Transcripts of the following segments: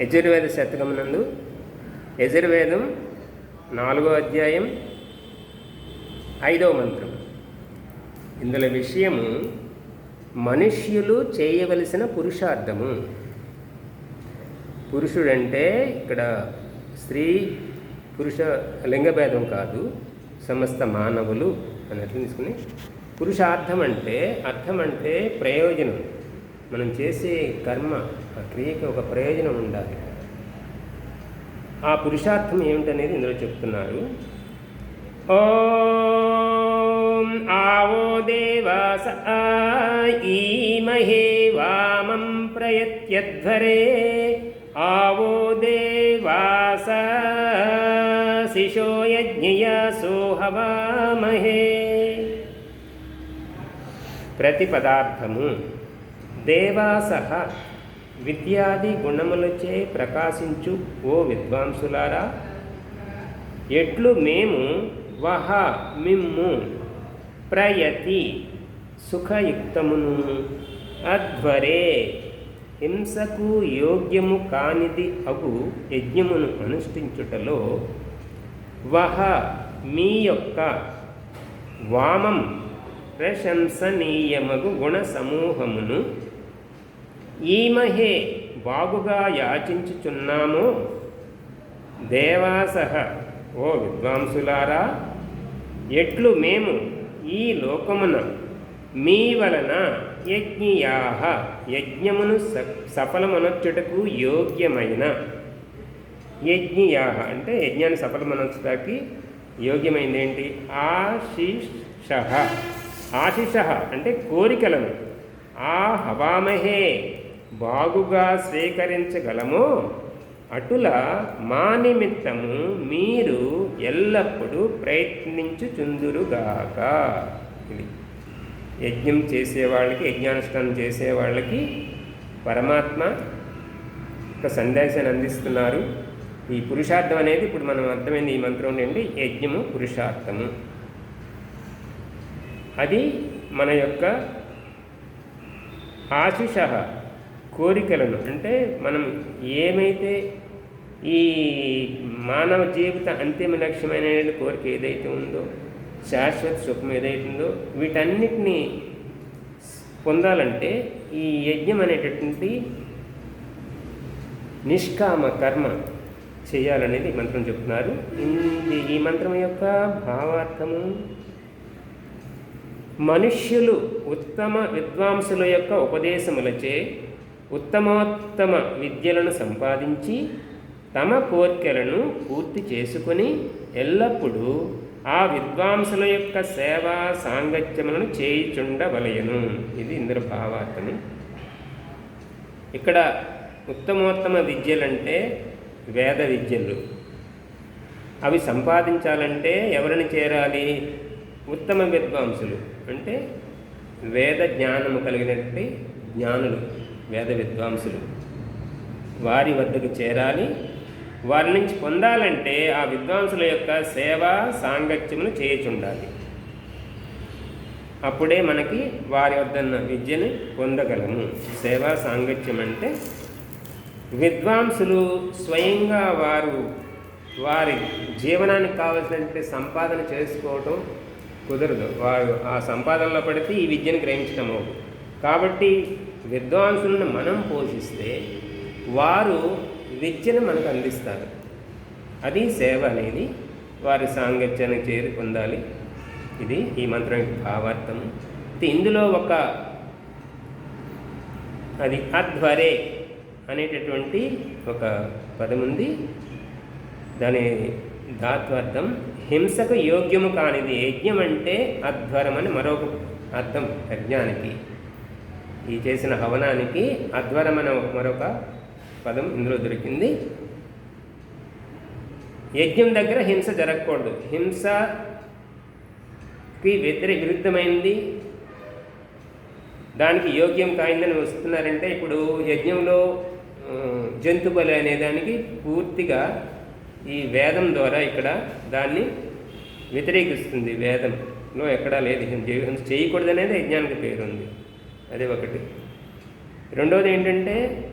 యజుర్వేద శతకమునందు యజుర్వేదం నాలుగో అధ్యాయం ఐదవ మంత్రం. ఇందులో విషయము మనుష్యులు చేయవలసిన పురుషార్థము. పురుషుడంటే ఇక్కడ స్త్రీ పురుష లింగభేదం కాదు సమస్త మానవులు అన్నట్లు తీసుకుని పురుషార్థం అంటే అర్థం అంటే ప్రయోజనం. మనం చేసే కర్మ ఆ క్రియకి ఒక ప్రయోజనం ఉండాలి ఆ పురుషార్థం ఏమిటనేది ఇందులో చెప్తున్నారు ఓం ఆవో దేవాస ఈమహే వామం ప్రయత్యధ్వరే आवो देवास शिशो यज्ञया सोहवामहे ప్రతిపదార్థము దేవాసహ విద్యాది గుణములచే ప్రకాశించు ఓ విద్వాంసులారా. ఎట్లు మేము వహ మిమ్ము ప్రయతి సుఖయుక్తమును అధ్వరే. హింసకు యోగ్యము కానిది అగు యజ్ఞమును అనుష్ఠించుటలో వహ మీ యొక్క వామం ప్రశంసనీయమగు గుణ సమూహమును ఈమహే బాగుగా యాచించుచున్నాము. దేవాసహ ఓ విద్వాంసులారా ఎట్లు మేము ఈ లోకమున మీ వలన యజ్ఞయాహ యజ్ఞమును సఫలమనొచ్చుటకు యోగ్యమైన. యజ్ఞయాహ అంటే యజ్ఞాన్ని సఫలమనొచ్చుటకి యోగ్యమైంది ఏంటి ఆశీష ఆశిష అంటే కోరికలను. ఆ హవామహే బాగుగా స్వీకరించగలము. అటుల మా నిమిత్తము మీరు ఎల్లప్పుడూ ప్రయత్నించుచుందురుగాక. ఇది యజ్ఞం చేసేవాళ్ళకి యజ్ఞానుష్ఠానం చేసేవాళ్ళకి పరమాత్మ ఒక సందేశాన్ని అందిస్తున్నారు. ఈ పురుషార్థం అనేది ఇప్పుడు మనం అర్థమైంది ఈ మంత్రం నుండి యజ్ఞము పురుషార్థము. అది మన యొక్క ఆశిష కోరికలను అంటే మనం ఏమైతే ఈ మానవ జీవిత అంతిమ లక్ష్యమైన కోరిక ఏదైతే ఉందో శాశ్వత సుఖం ఏదైతుందో వీటన్నిటినీ పొందాలంటే ఈ యజ్ఞం అనేటటువంటి నిష్కామ కర్మ చేయాలనేది మంత్రం చెప్తున్నారు. ఇది ఈ మంత్రం యొక్క భావార్థము మనుష్యులు ఉత్తమ విద్వాంసుల యొక్క ఉపదేశములచే ఉత్తమోత్తమ విద్యలను సంపాదించి తమ కోర్కెలను పూర్తి చేసుకొని ఎల్లప్పుడూ ఆ విద్వాంసుల యొక్క సేవా సాంగత్యములను చేయిచుండవలయను ఇది ఇందులో భావార్థము ఇక్కడ ఉత్తమోత్తమ విద్యలంటే వేద విద్యలు. అవి సంపాదించాలంటే ఎవరిని చేరాలి? ఉత్తమ విద్వాంసులు. అంటే వేద జ్ఞానము కలిగినటువంటి జ్ఞానులు. వేద విద్వాంసులు. వారి వద్దకు చేరాలి. వారి నుంచి పొందాలంటే ఆ విద్వాంసుల యొక్క సేవా సాంగత్యమును చేయుచుండాలి. అప్పుడే మనకి వారి వద్దన్న విద్యను పొందగలము. సేవా సాంగత్యం అంటే విద్వాంసులు స్వయంగా వారు వారి జీవనానికి కావలసినటువంటి సంపాదన చేసుకోవటం కుదరదు. వారు ఆ సంపాదనలో పడితే ఈ విద్యను గ్రహించడం కాబట్టి విద్వాంసులను మనం పోషిస్తే వారు విద్యను మనకు అందిస్తారు. అది సేవ అనేది వారి సాంగత్యానికి చేరి పొందాలి. ఇది ఈ మంత్రం యొక్క భావార్థము. ఇందులో ఒక అది అధ్వరే అనేటటువంటి ఒక పదం ఉంది. దాని ధాత్వార్థం హింసకు యోగ్యము కానిది యజ్ఞం అంటే అధ్వరం అని మరొక అర్థం యజ్ఞానికి. ఈ చేసిన హవనానికి అధ్వరం అనే మరొక పదం ఇందులో దొరికింది. యజ్ఞం దగ్గర హింస జరగకూడదు. హింసకి వ్యతిరే విరుద్ధమైంది దానికి యోగ్యం కాయిందని వస్తున్నారంటే ఇప్పుడు యజ్ఞంలో జంతు బలి అనే దానికి పూర్తిగా ఈ వేదం ద్వారా ఇక్కడ దాన్ని వ్యతిరేకిస్తుంది. వేదంలో ఎక్కడా లేదు. హింస చేయకూడదు అనేది యజ్ఞానికి పేరుంది. అదే ఒకటి. రెండోది ఏంటంటే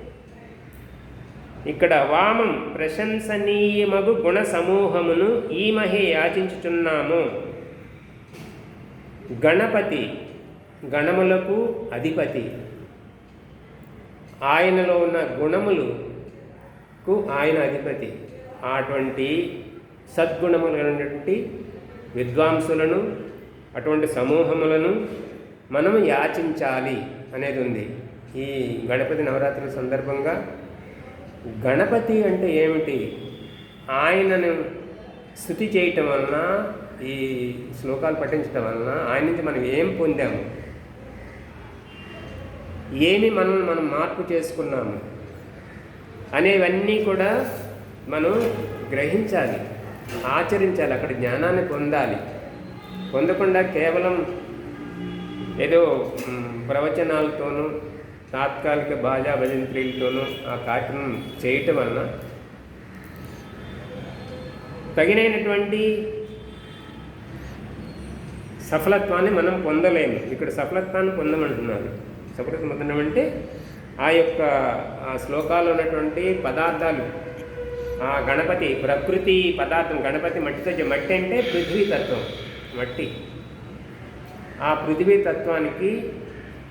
ఇక్కడ వామం ప్రశంసనీయమగు గుణ సమూహమును ఈమహే యాచించుచున్నాము. గణపతి గణములకు అధిపతి. ఆయనలో ఉన్న గుణములకు ఆయన అధిపతి. అటువంటి సద్గుణములైనటువంటి విద్వాంసులను అటువంటి సమూహములను మనము యాచించాలి అనేది ఉంది. ఈ గణపతి నవరాత్రుల సందర్భంగా గణపతి అంటే ఏమిటి? ఆయనను స్థుతి చేయటం వలన ఈ శ్లోకాలు పఠించటం వలన ఆయన నుంచి మనం ఏం పొందాము? ఏమి మనం మనం మార్పు చేసుకున్నాము? అనేవన్నీ కూడా మనం గ్రహించాలి ఆచరించాలి అక్కడ జ్ఞానాన్ని పొందాలి. పొందకుండా కేవలం ఏదో ప్రవచనాలతోనూ తాత్కాలిక బాజా భజంత్రీలతోనూ ఆ కార్యక్రమం చేయటం వలన తగినైనటువంటి సఫలత్వాన్ని మనం పొందలేము. ఇక్కడ సఫలత్వాన్ని పొందమంటున్నారు. సఫలత్వం పొందడం అంటే ఆ యొక్క ఆ శ్లోకాల్లో ఉన్నటువంటి పదార్థాలు ఆ గణపతి ప్రకృతి పదార్థం గణపతి మట్టితో మట్టి అంటే పృథ్వీ తత్వం మట్టి. ఆ పృథివీ తత్వానికి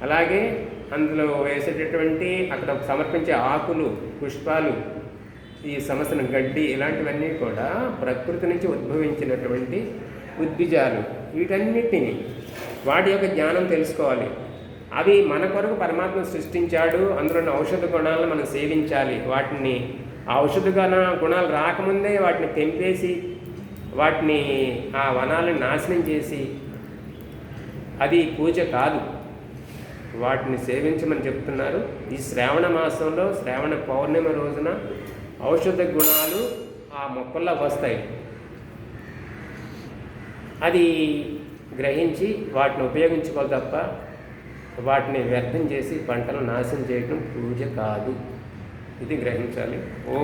అలాగే అందులో వేసేటటువంటి అక్కడ సమర్పించే ఆకులు పుష్పాలు ఈ సమస్యన గడ్డి ఇలాంటివన్నీ కూడా ప్రకృతి నుంచి ఉద్భవించినటువంటి ఉద్భిజాలు. వీటన్నిటిని వాటి యొక్క జ్ఞానం తెలుసుకోవాలి. అవి మన కొరకు పరమాత్మ సృష్టించాడు. అందులో ఔషధ గుణాలను మనం సేవించాలి. వాటిని ఆ ఔషధ గుణ గుణాలు రాకముందే వాటిని తెంపేసి వాటిని ఆ వనాలను నాశనం చేసి అది పూజ కాదు. వాటిని సేవించమని చెప్తున్నారు. ఈ శ్రావణ మాసంలో శ్రావణ పౌర్ణమి రోజున ఔషధ గుణాలు ఆ మొక్కల్లో వస్తాయి. అది గ్రహించి వాటిని ఉపయోగించుకోవాలి తప్ప వాటిని వ్యర్థం చేసి పంటలు నాశనం చేయటం పూజ కాదు. ఇది గ్రహించాలి. ఓ